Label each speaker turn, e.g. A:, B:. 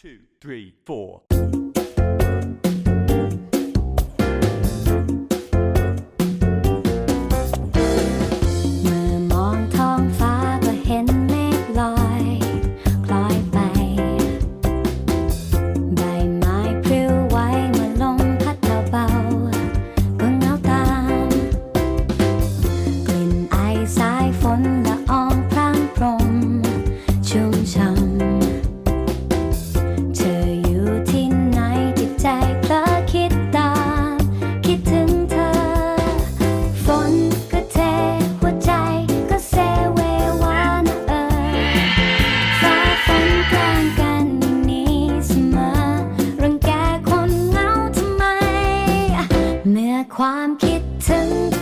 A: two, three, four.
B: ความคิดถึง